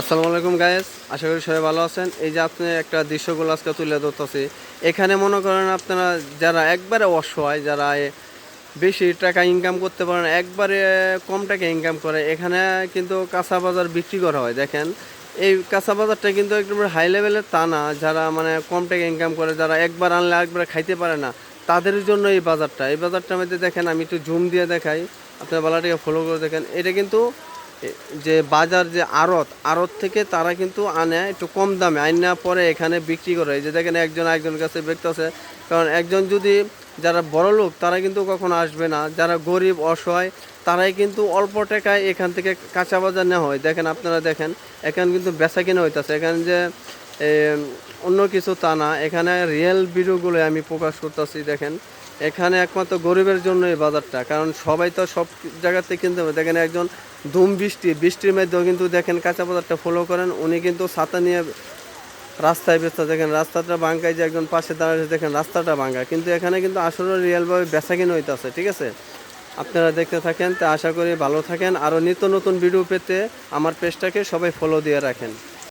আসসালামু আলাইকুম গায়েস আশা করি সবাই ভালো আছেন। এই যে আপনি একটা দৃশ্যগুলো আজকে তুলে ধরতেছি, এখানে মনে করেন আপনারা যারা একবারে অসহায়, যারা বেশি টাকা ইনকাম করতে পারেন একবারে কম টাকা ইনকাম করে, এখানে কিন্তু কাঁচা বাজার বিক্রি করা হয়। দেখেন, এই কাঁচা বাজারটা কিন্তু একটু হাই লেভেলের তা না। যারা মানে কম টাকা ইনকাম করে, যারা একবার আনলে একবার খাইতে পারে না, তাদের জন্য এই বাজারটা। এই বাজারটার মধ্যে দেখেন, আমি একটু জুম দিয়ে দেখাই। আপনার বালাটিকে ফলো করে দেখেন। এটা কিন্তু যে বাজার যে আড়ত আড়ত থেকে তারা কিন্তু আনে একটু কম দামে, আইনা পরে এখানে বিক্রি করে। যে দেখেন একজন একজনের কাছে আছে, কারণ একজন যদি যারা বড় লোক, তারা কিন্তু কখনো আসবে না। যারা গরিব, অসহায়, তারাই কিন্তু অল্প টাকায় এখান থেকে কাঁচা বাজার নেওয়া হয়। দেখেন আপনারা দেখেন, এখানে কিন্তু বেচা কিনা হইতাছে। এখানে যে অন্য কিছু তা না। এখানে রিয়েল ভিডিওগুলো আমি প্রকাশ করতেছি, দেখেন। এখানে একমাত্র গরিবের জন্য এই বাজারটা, কারণ সবাই তো সব জায়গাতে কিনতে হবে দেখেন একজন ধুম বৃষ্টি, বৃষ্টির মধ্যেও কিন্তু দেখেন কাঁচা বাজারটা ফলো করেন, উনি কিন্তু ছাতা নিয়ে রাস্তায় বেচতে দেখেন রাস্তাটা ভাঙ্গায় যে একজন পাশে দাঁড়িয়ে দেখেন রাস্তাটা ভাঙ্গা। কিন্তু এখানে কিন্তু আসলে রিয়েলভাবে বেচা কিনে হইতেছে, ঠিক আছে? আপনারা দেখতে থাকেন, তা আশা করি ভালো থাকেন। আরও নিত্য নতুন ভিডিও পেতে আমার পেজটাকে সবাই ফলো দিয়ে রাখেন।